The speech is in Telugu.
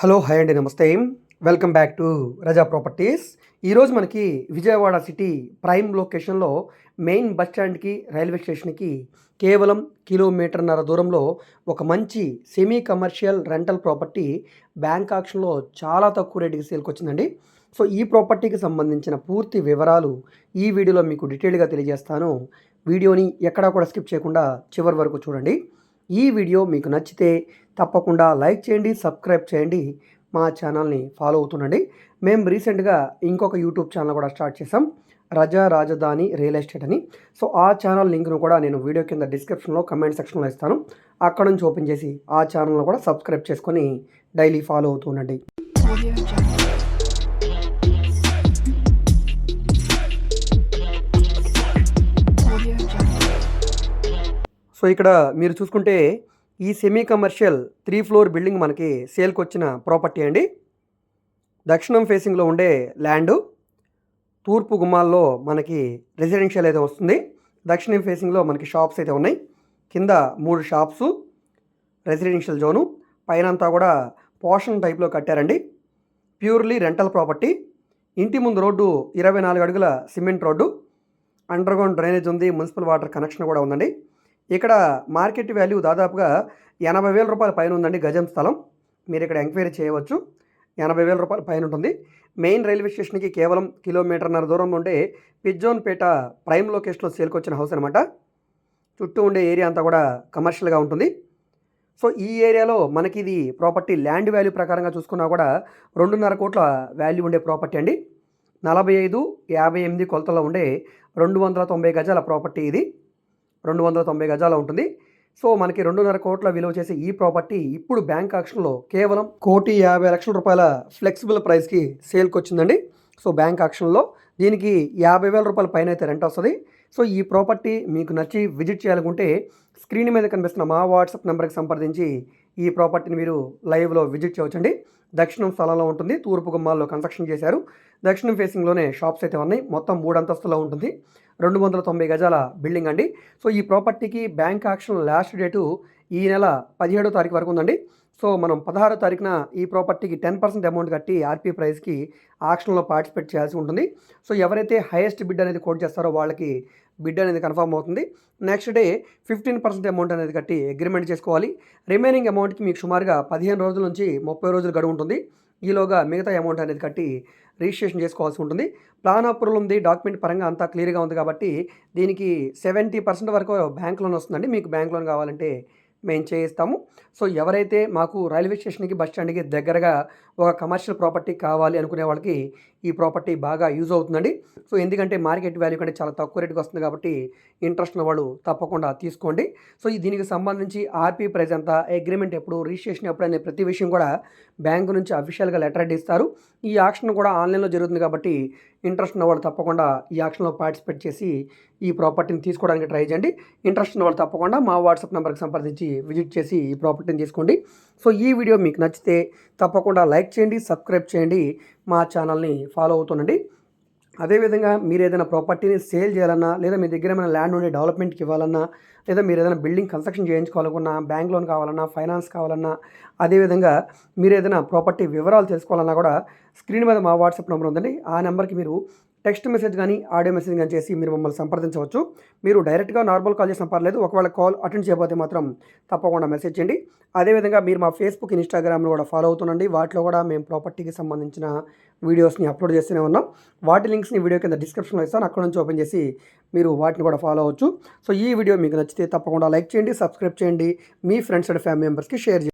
హలో హాయ్ అండి నమస్తే. Welcome back to Raza properties. ఈరోజు మనకి విజయవాడ సిటీ ప్రైమ్ లొకేషన్లో మెయిన్ బస్ స్టాండ్కి రైల్వే స్టేషన్కి కేవలం కిలోమీటర్న్నర దూరంలో ఒక మంచి semi commercial rental property bank ఆక్షన్లో చాలా తక్కువ రేటుకి సేల్కి వచ్చిందండి. సో ఈ ప్రాపర్టీకి సంబంధించిన పూర్తి వివరాలు ఈ వీడియోలో మీకు డీటెయిల్గా తెలియజేస్తాను. వీడియోని ఎక్కడా కూడా స్కిప్ చేయకుండా చివరి వరకు చూడండి. ఈ వీడియో మీకు నచ్చితే తప్పకుండా లైక్ చేయండి సబ్స్క్రైబ్ చేయండి మా ఛానల్ని ఫాలో అవుతుండండి. మేము రీసెంట్గా ఇంకొక యూట్యూబ్ ఛానల్ కూడా స్టార్ట్ చేసాం రజా రాజధాని రియల్ ఎస్టేట్ అని. సో ఆ ఛానల్ లింక్ను కూడా నేను వీడియో కింద డిస్క్రిప్షన్లో కమెంట్ సెక్షన్లో ఇస్తాను. అక్కడ నుంచి ఓపెన్ చేసి ఆ ఛానల్ను కూడా సబ్స్క్రైబ్ చేసుకొని డైలీ ఫాలో అవుతూ ఉండండి. సో ఇక్కడ మీరు చూసుకుంటే ఈ semi commercial three floor building మనకి సేల్కి వచ్చిన ప్రాపర్టీ అండి. దక్షిణం ఫేసింగ్లో ఉండే ల్యాండు తూర్పు గుమ్మాల్లో మనకి రెసిడెన్షియల్ అయితే వస్తుంది. దక్షిణం ఫేసింగ్లో మనకి షాప్స్ అయితే ఉన్నాయి. కింద మూడు షాప్స్ రెసిడెన్షియల్ జోను పైన అంతా కూడా పోర్షన్ టైప్లో కట్టారండి. ప్యూర్లీ రెంటల్ ప్రాపర్టీ ఇంటి ముందు రోడ్డు ఇరవై నాలుగు అడుగుల సిమెంట్ రోడ్డు. అండర్గ్రౌండ్ డ్రైనేజ్ ఉంది మున్సిపల్ వాటర్ కనెక్షన్ కూడా ఉందండి. ఇక్కడ మార్కెట్ వాల్యూ దాదాపుగా ఎనభై వేల రూపాయల పైన ఉందండి గజం స్థలం. మీరు ఇక్కడ ఎంక్వైరీ చేయవచ్చు. ఎనభై వేల రూపాయల పైన ఉంటుంది. మెయిన్ రైల్వే స్టేషన్కి కేవలం కిలోమీటర్న్నర దూరంలో ఉండే పిజ్జోన్పేట ప్రైమ్ లొకేషన్లో సేల్కి వచ్చిన హౌస్ అనమాట చుట్టూ ఉండే ఏరియా అంతా కూడా కమర్షియల్గా ఉంటుంది. సో ఈ ఏరియాలో మనకి ఇది ప్రాపర్టీ ల్యాండ్ వాల్యూ ప్రకారంగా చూసుకున్నా కూడా రెండున్నర కోట్ల వాల్యూ ఉండే ప్రాపర్టీ అండి. నలభై ఐదు యాభై ఎనిమిది కొలతలో ఉండే రెండు వందల తొంభై గజాల ప్రాపర్టీ ఇది. రెండు వందల తొంభై గజాల ఉంటుంది. సో మనకి రెండున్నర కోట్ల విలువ చేసే ఈ ప్రాపర్టీ ఇప్పుడు బ్యాంక్ ఆక్షన్లో కేవలం కోటి యాభై లక్షల రూపాయల ఫ్లెక్సిబుల్ ప్రైస్కి సేల్కి వచ్చిందండి సో బ్యాంక్ ఆక్షన్లో దీనికి యాభై వేల రూపాయల పైన అయితే రెంట్ వస్తుంది. సో ఈ ప్రాపర్టీ మీకు నచ్చి విజిట్ చేయాలనుకుంటే స్క్రీన్ మీద కనిపిస్తున్న మా వాట్సాప్ నెంబర్కి సంప్రదించి ఈ ప్రాపర్టీని మీరు లైవ్లో విజిట్ చేయవచ్చండి. దక్షిణం స్థలంలో ఉంటుంది. తూర్పు గుమ్మాల్లో కన్స్ట్రక్షన్ చేశారు. దక్షిణం ఫేసింగ్లోనే షాప్స్ అయితే ఉన్నాయి. మొత్తం మూడు అంతస్తులో ఉంటుంది. రెండు వందల తొంభై గజాల బిల్డింగ్ అండి. సో ఈ ప్రాపర్టీకి బ్యాంక్ ఆక్షన్ లాస్ట్ డేటు ఈ నెల పదిహేడో తారీఖు వరకు ఉందండి. సో మనం పదహారో తారీఖున ఈ ప్రాపర్టీకి టెన్ పర్సెంట్ అమౌంట్ కట్టి ఆర్పీ ప్రైస్కి ఆక్షన్లో పార్టిసిపేట్ చేయాల్సి ఉంటుంది. సో ఎవరైతే హైయెస్ట్ బిడ్ అనేది కోట్ చేస్తారో వాళ్ళకి బిడ్ అనేది కన్ఫర్మ్ అవుతుంది. Next day fifteen percent amount అనేది కట్టి అగ్రిమెంట్ చేసుకోవాలి. రిమైనింగ్ అమౌంట్కి మీకు సుమారుగా పదిహేను రోజుల నుంచి ముప్పై రోజులు గడువు ఉంటుంది. ఈలోగా మిగతా అమౌంట్ అనేది కట్టి రిజిస్ట్రేషన్ చేసుకోవాల్సి ఉంటుంది. ప్లాన్ అప్రూవల్ ఉంది. డాక్యుమెంట్ పరంగా అంతా క్లియర్గా ఉంది కాబట్టి దీనికి సెవెంటీ పర్సెంట్ వరకు బ్యాంక్ లోన్ వస్తుందండి. మీకు బ్యాంక్ లోన్ కావాలంటే మేము చేయిస్తాము. సో ఎవరైతే మాకు రైల్వే స్టేషన్కి బస్ స్టాండ్కి దగ్గరగా ఒక కమర్షియల్ ప్రాపర్టీ కావాలి అనుకునే వాళ్ళకి ఈ ప్రాపర్టీ బాగా యూజ్ అవుతుందండి. సో ఎందుకంటే మార్కెట్ వాల్యూ కంటే చాలా తక్కువ రేటుకి వస్తుంది కాబట్టి ఇంట్రెస్ట్ ఉన్న వాళ్ళు తప్పకుండా తీసుకోండి. సో ఈ దీనికి సంబంధించి ఆర్పీ ప్రైజ్ ఎంత అగ్రిమెంట్ ఎప్పుడు రిజిస్ట్రేషన్ ఎప్పుడు అనే ప్రతి విషయం కూడా బ్యాంకు నుంచి అఫీషియల్గా లెటర్ ఇస్తారు. ఈ ఆక్షన్ కూడా ఆన్లైన్లో జరుగుతుంది కాబట్టి ఇంట్రెస్ట్ ఉన్న వాళ్ళు తప్పకుండా ఈ ఆక్షన్లో పార్టిసిపేట్ చేసి ఈ ప్రాపర్టీని తీసుకోవడానికి ట్రై చేయండి. ఇంట్రెస్ట్ ఉన్న వాళ్ళు తప్పకుండా మా వాట్సాప్ నెంబర్కి సంప్రదించి విజిట్ చేసి ఈ ప్రాపర్టీని తీసుకోండి. సో ఈ వీడియో మీకు నచ్చితే తప్పకుండా లైక్ చేయండి సబ్స్క్రైబ్ చేయండి మా ఛానల్ని ఫాలో అవుతుండండి. అదేవిధంగా మీరు ఏదైనా ప్రాపర్టీని సేల్ చేయాలన్నా లేదా మీ దగ్గర ఏమైనా ల్యాండ్ ఉండి డెవలప్మెంట్కి ఇవ్వాలన్నా లేదా మీరు ఏదైనా బిల్డింగ్ కన్స్ట్రక్షన్ చేయించుకోవాలనుకున్నా బ్యాంక్ లోన్ కావాలన్నా ఫైనాన్స్ కావాలన్నా అదేవిధంగా మీరు ఏదైనా ప్రాపర్టీ వివరాలు తెలుసుకోవాలన్నా కూడా స్క్రీన్ మీద మా వాట్సాప్ నెంబర్ ఉందండి. ఆ నెంబర్కి మీరు టెక్స్ట్ మెసేజ్ కానీ ఆడియో మెసేజ్ కానీ చేసి మీరు మమ్మల్ని సంప్రదించవచ్చు. మీరు డైరెక్ట్గా నార్మల్ కాల్ చేసిన పర్లేదు ఒకవేళ కాల్ అటెండ్ చేయకపోతే మాత్రం తప్పకుండా మెసేజ్ చేయండి. అదేవిధంగా మీరు మా ఫేస్బుక్ ఇన్స్టాగ్రామ్లో కూడా ఫాలో అవుతుండండి. వాటిలో కూడా మేము ప్రాపర్టీకి సంబంధించిన వీడియోస్ని అప్లోడ్ చేస్తూనే ఉన్నాం. వాటి లింక్స్ని వీడియో కింద డిస్క్రిప్షన్లో ఇస్తాను. అక్కడ నుంచి ఓపెన్ చేసి మీరు వాటిని కూడా ఫాలో అవ్వచ్చు. సో ఈ వీడియో మీకు నచ్చితే తప్పకుండా లైక్ చేయండి సబ్స్క్రైబ్ చేయండి. మీ ఫ్రెండ్స్ అండ్ ఫ్యామిలీ మెంబర్స్కి షేర్ చేయండి.